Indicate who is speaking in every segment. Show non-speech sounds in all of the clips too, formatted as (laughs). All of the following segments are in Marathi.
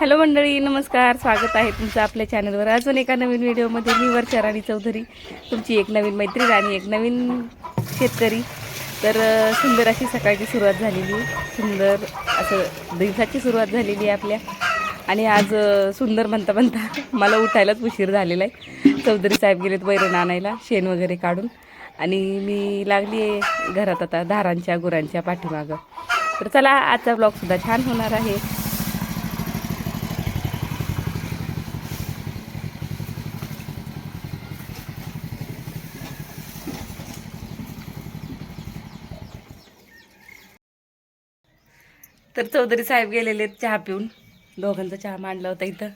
Speaker 1: हॅलो मंडळी नमस्कार. स्वागत आहे तुमचं आपल्या चॅनलवर अजून एका नवीन व्हिडिओमध्ये मी वर्षा राणी चौधरी तुमची एक नवीन मैत्रीण आणि एक नवीन शेतकरी. तर सुंदर अशी सकाळची सुरुवात झालेली सुंदर असं दिवसाची सुरुवात झालेली आहे आपल्या. आणि आज सुंदर म्हणता म्हणता मला उठायलाच उशीर झालेला आहे. चौधरी साहेब गेलेत वैरण आणायला शेण वगैरे काढून. आणि मी लागली आहे घरात आता धारांच्या गुरांच्या पाठीमागं. तर चला आजचा ब्लॉगसुद्धा छान होणार आहे. तर चौधरी साहेब गेलेले चहा पिऊन. दोघांचा चहा मांडला होता इथं.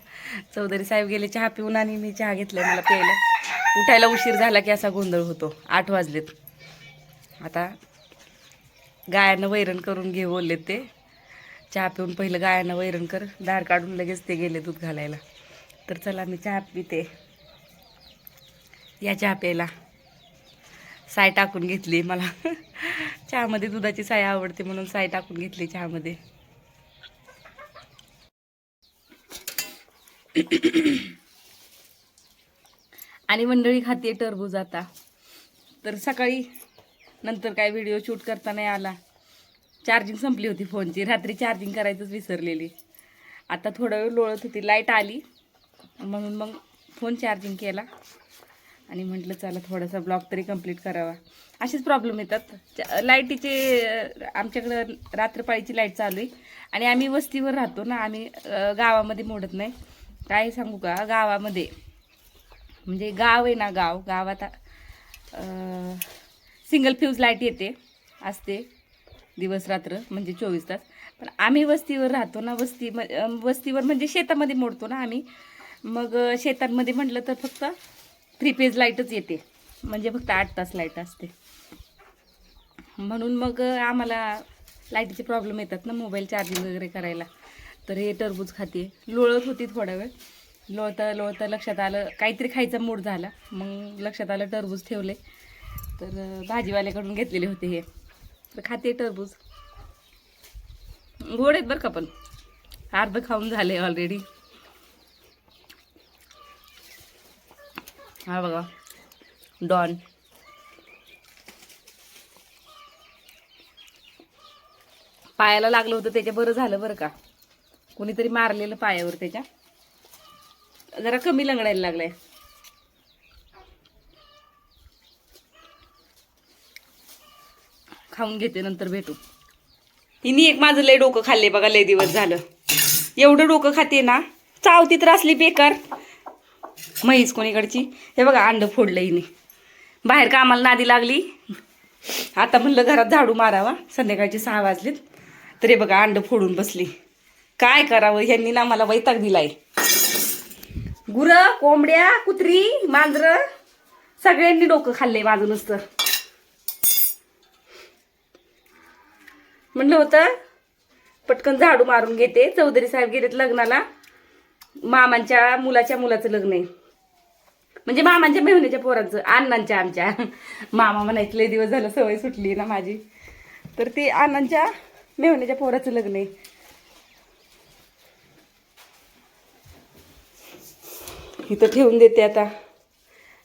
Speaker 1: चौधरी साहेब गेले चहा पिऊन आणि मी चहा घेतलाय मला प्यायला. उठायला उशीर झाला की असा गोंधळ होतो. आठ वाजलेत. आता गायानं वैरण करून घे बोललेत ते. चहा पिऊन पहिलं गायानं वैरण कर. दार काढून लगेच ते गेले दूध घालायला. तर चला मी चहा पिते. या चहा प्यायला. साय टाकून घेतली मला. चहामध्ये दुधाची साय आवडते म्हणून साय टाकून घेतली चहामध्ये. आणि मंडळी खाते टरबूज आता. तर सकाळी नंतर काय व्हिडिओ शूट करता नाही आला. चार्जिंग संपली होती फोनची. रात्री चार्जिंग करायचंच विसरलेली. आता थोडा वेळ लोळत होती. लाइट आली. म्हणून मग फोन चार्जिंग केला. आणि म्हटलं चला थोडासा ब्लॉग तरी कंप्लीट करावा. असेच प्रॉब्लेम येतात. लाईटीचे आमच्याकडं रात्रपाळीची लाइट चालू आहे. आणि आम्ही वस्तीवर राहतो ना आम्ही गावामध्ये मोडत नाही. काय सांगू का? गावामध्ये म्हणजे गाव आहे ना गाव गावात सिंगल फ्यूज लाइट येते असते दिवस रात्र म्हणजे चोवीस तास. पण आम्ही वस्तीवर राहतो ना वस्ती म- वस्तीवर म्हणजे शेतामध्ये मोडतो ना आम्ही. मग शेतांमध्ये म्हटलं तर फक्त थ्री पेज लाईटच येते. म्हणजे फक्त आठ तास लाइट असते. म्हणून मग आम्हाला लाईटीचे प्रॉब्लेम येतात ना मोबाईल चार्जिंग वगैरे करायला. तर हे टरबूज खाते. लोळत होती थोडा वेळ. लोळता लोळता लक्षात आलं काहीतरी खायचा मूड झाला. मग लक्षात आलं टरबूज ठेवले. तर भाजीवाल्याकडून घेतलेले होते हे. तर खाते टरबूज. गोड आहेत बरं का पण. अर्ध खाऊन झाले ऑलरेडी हा बघा. डॉन. पायाला लागलं होतं त्याच्या बरं झालं बरं का? कुणीतरी मारलेलं पायावर त्याच्या. जरा कमी लंगडायला लागलाय. खाऊन घेते नंतर भेटू. हिनी एक माझं लय डोकं खाल्ले बघा लय दिवस झालं. एवढं डोकं खाते ना चावती तर असली बेकार. म्हैस कोणीकडची? हे बघा अंड फोडलं हिने. बाहेर कामाला नादी लागली. आता म्हणलं घरात झाडू मारावा. संध्याकाळचे सहा वाजलेत. तरी बघा अंड फोडून बसली. काय करावं? ह्यांनी ना मला वैताग दिलाय. गुरं कोंबड्या कुत्री मांजरं सगळ्यांनी डोकं खाल्ले माझं नुसतं. म्हणलं होतं पटकन झाडू मारून घेते. चौधरी साहेब गेलेत लग्नाला. मामांच्या मुलाच्या मुलाचं लग्न आहे. म्हणजे मामांच्या मेहण्याच्या पोरांचं अण्णांच्या आमच्या. मामा म्हणायचं लय दिवस झालं सवय सुटली ना माझी. तर ते अण्णांच्या मेहण्याच्या पोराचं लग्न आहे. इथं ठेवून देते आता.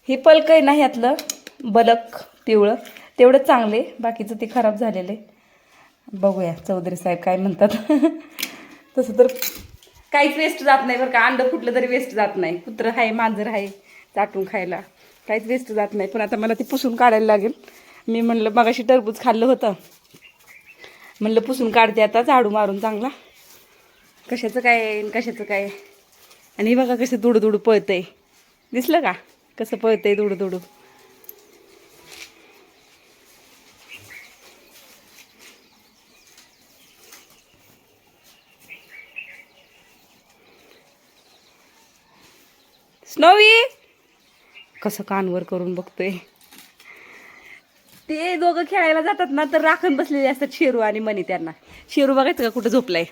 Speaker 1: हे पलक आहे ना ह्यातलं बलक पिवळं तेवढं चांगले बाकीचं ते खराब झालेलं आहे. बघूया चौधरी साहेब काय म्हणतात. तसं तर काहीच वेस्ट जात नाही बरं का. अंड फुटलं तरी वेस्ट जात नाही. कुत्रं आहे मांजर आहे चाटून खायला. काहीच वेस्ट जात नाही. पण आता मला ते पुसून काढायला लागेल. मी म्हणलं मगाशी टरबूज खाल्लं होतं. म्हणलं पुसून काढते आता झाडू मारून चांगला. कशाचं काय कशाचं काय आणि हे बघा कसं दुडू दुडू पळतंय. दिसलं का? कसं पळतंय दुडू दुडू स्नोवी! कसं कानवर करून बघतोय. ते दोघं खेळायला जातात ना तर राखण बसलेले असतात शेरू आणि मनी त्यांना. शेरू बघायचं का कुठं झोपलाय?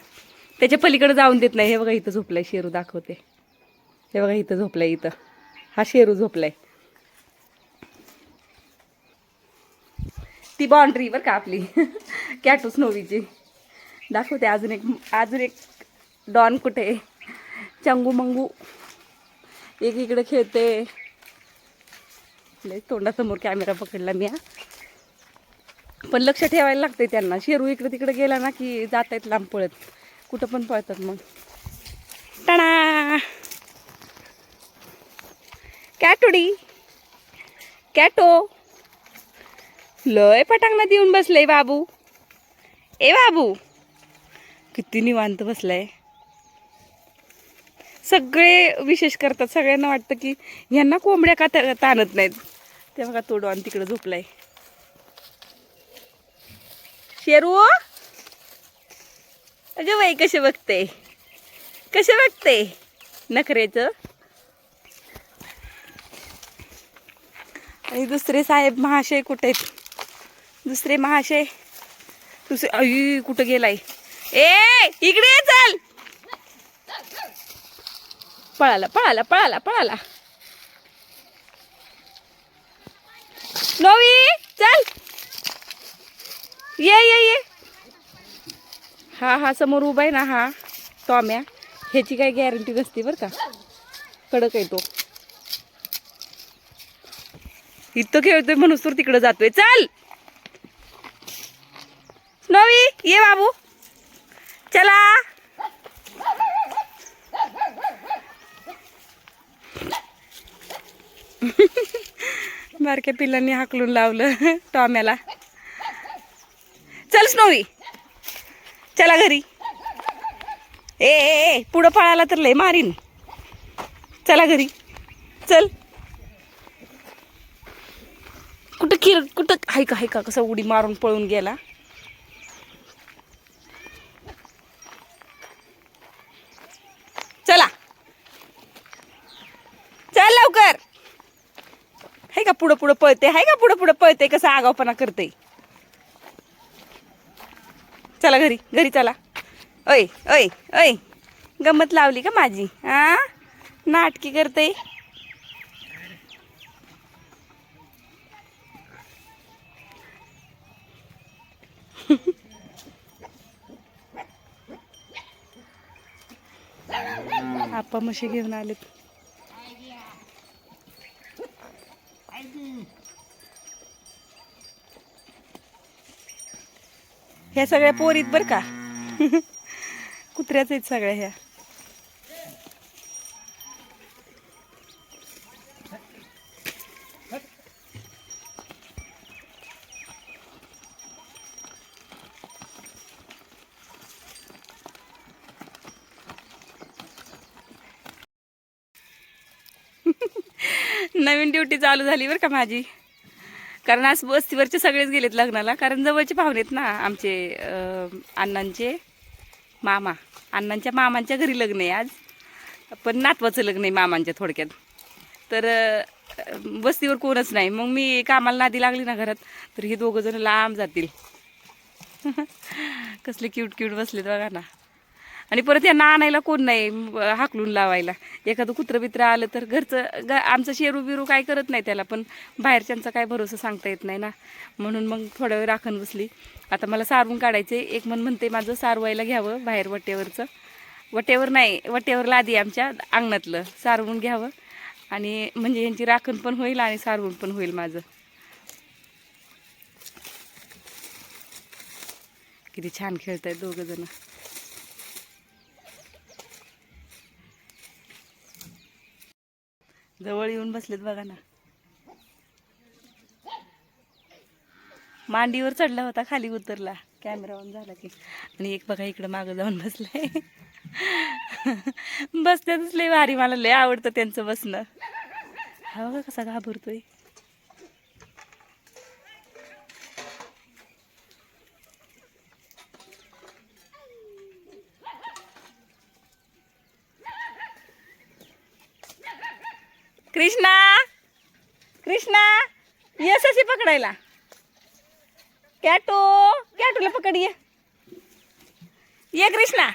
Speaker 1: त्याच्या पलीकडे जाऊन देत नाही. हे बघा इथं झोपलाय शेरू दाखवते. हे बघा इथं झोपलाय इथं. हा शेरू झोपलाय. ती बाउंड्री बरं का आपली. (laughs) कॅटूस नोवीची दाखवते अजून एक अजून एक डॉन कुठे चंगू मंगू एक इकडे खेळते. लय तोंडासमोर कॅमेरा पकडला मी हा. पण लक्ष ठेवायला लागतंय त्यांना. शेरू इकडे तिकडे गेला ना की जात आहेत लांब पळत. कुठं पण पळतात मग. टणा! कॅटोडी! कॅटो! लय पटांगणात येऊन बसलंय बाबू. ए बाबू! किती निवांत बसलाय. सगळे विशेष करतात. सगळ्यांना वाटतं की यांना कोंबड्या का ताणत नाहीत? ते बघा तो डॉन तिकडे झोपलाय. शेरू? अगं बाई कसे बघते? कसे बघते? नखरेचं. आणि दुसरे साहेब महाशय कुठे आहेत? दुसरे महाशय? दुसरे आई कुठं गेलाय? ए इकडे चल. पळाला पळाला पळाला पळाला नवी चल ये ये ये हा हा समोर उभा आहे ना हा टॉम्या ह्याची काही गॅरंटी नसते बरं का. कडक आहे तो. इथं खेळतोय म्हणून तर तिकडं जातोय. चल! नवी ये बाबू. चला. बारक्या पिल्लांनी हाकलून लावलं टॉम्याला. चल स्नोवी चला घरी. ए ए पुढं पळाला तर लय मारीन. चला घरी. चल. कुठं किर कुठं हाय का हाय का कसं उडी मारून पळून गेला? चला. चल लवकर. हाय का पुढं पुढं पळते हाय का पुढं पुढं पळते कसं आगावपणा करते? चला घरी घरी चला. ओय ओय ओय. गंमत लावली का माझी? आ? नाटकी करते. (laughs) आप्पा म्हशी घेऊन आलेत. ह्या सगळ्या पोरीत बर का? कुत्र्याच आहेत सगळ्या ह्या. नवीन ड्युटी चालू झाली बरं का माझी? कारण आज वस्तीवरचे सगळेच गेलेत लग्नाला. कारण जवळचे पाहुणे आहेत ना आमचे अण्णांचे मामा. अण्णांच्या मामांच्या घरी लग्न आहे आज. पण नातवाचं लग्न आहे मामांच्या थोडक्यात. तर बस्तीवर वस्तीवर कोणच नाही. मग मी कामाला नादी लागली ना घरात तर हे दोघं जण लांब जातील. (laughs) कसले क्यूट क्यूट बसलेत बघा ना. आणि परत यांना आणायला कोण नाही हाकलून लावायला. एखादं कुत्रं बित्र आलं तर घरचं ग आमचं शेरू बिरू काय करत नाही त्याला पण बाहेरच्यांचा काय भरोसा सांगता येत नाही ना. म्हणून मग थोडा वेळ राखण बसली. आता मला सारवून काढायचे एक मन म्हणते माझं सारवायला घ्यावं बाहेर वट्टेवरचं वट्यावर नाही वट्यावर लादी आमच्या अंगणातलं सारवून घ्यावं. आणि म्हणजे यांची राखण पण होईल आणि सारवून पण होईल माझं. किती छान खेळत आहेत दोघं जवळ येऊन बसलेत बघा ना. मांडीवर चढला होता खाली उतरला. कॅमेरा ऑन झाला की. आणि एक बघा इकडं मागं जाऊन बसलाय. बसल्यातच लय भारी मला लय आवडतं त्यांचं बसणं. हा बघा कसा घाबरतोय. कृष्णा! कृष्णा! येस अशी पकडायला. कॅटो! कॅटोला पकड ये. ये कृष्णा.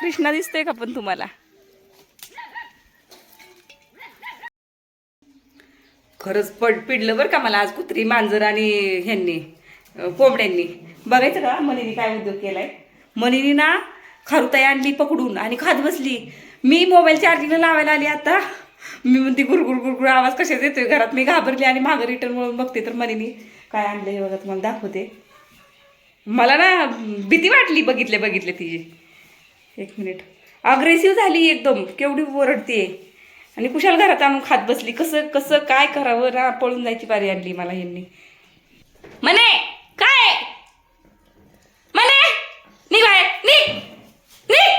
Speaker 1: कृष्णा दिसतोय का पण तुम्हाला? खरंच पड पिडलं बरं का मला आज कुत्री मांजर आणि ह्यांनी कोंबड्यांनी. बघायचं का मनीने काय उद्योग केलाय? मनीने ना खारुताई आणली पकडून आणि खात बसली. मी मोबाईल चार्जिंगला लावायला आली आता. मी म्हणते गुरगुर गुरगुर आवाज कशाच येतोय घरात? मी घाबरली आणि मागं रिटर्न म्हणून बघते तर मनीनी काय आणलं हे बघा तुम्हाला दाखवते. मला ना भीती वाटली बघितले बघितले तिची एक मिनिट अग्रेसिव्ह झाली एकदम केवढी ओरडते. आणि कुशाल घरात आणून खात बसली. कसं कसं काय करावं? ना पळून जायची पारी आणली मला यांनी. म्हणे काय म्हणे निघ बाहेर निघ निघ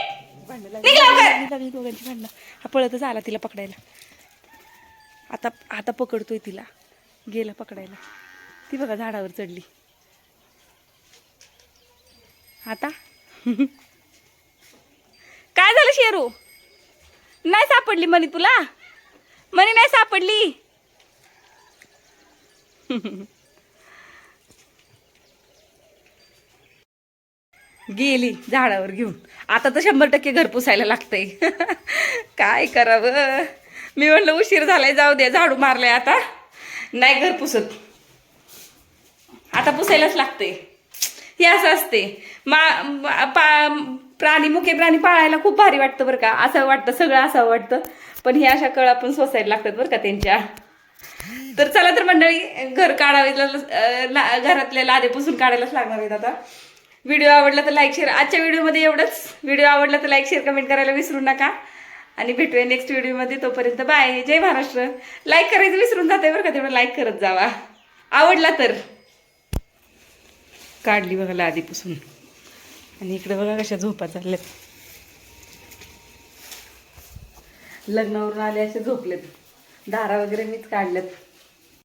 Speaker 1: निघ लवकर लागली दोघांची भांडणं. हा पळतच आला तिला पकडायला. आता आता पकडतोय तिला. गेला पकडायला. ती बघा झाडावर चढली. आता? (laughs) काय झालं शेरू? नाही सापडली म्हणे तुला? म्हणे नाही सापडली? (laughs) गेली झाडावर घेऊन. आता तर शंभर टक्के घर पुसायला लागतंय. (laughs) काय करावं? मी म्हणलं उशीर झालाय जाऊ दे झाडू मारलंय आता. नाही घर पुसत. आता पुसायलाच लागतंय. हे असं असते मा पा प्राणी मुखे प्राणी पाळायला खूप भारी वाटतं बरं का. असं वाटतं सगळं असं वाटतं. पण हे अशा कळा पण सोसायला लागतात बरं का त्यांच्या. तर चला तर मंडळी घर काढावे ला- घरातल्या लादे पुसून काढायलाच लागणार आहेत आता. व्हिडिओ आवडला तर लाईक शेअर आजच्या व्हिडिओमध्ये एवढंच. व्हिडिओ आवडला तर लाईक शेअर कमेंट करायला विसरू नका. आणि भेटूया नेक्स्ट व्हिडिओमध्ये. तोपर्यंत बाय जय महाराष्ट्र. लाईक करायचं विसरून जाते बरं का तेवढं लाईक करत जावा. आवडला तर. काढली बघा आधीपासून. आणि इकडे बघा कशा झोपा चालल्यात. लग्नावरून आले असे झोपलेत. दारा वगैरे मीच काढल्यात.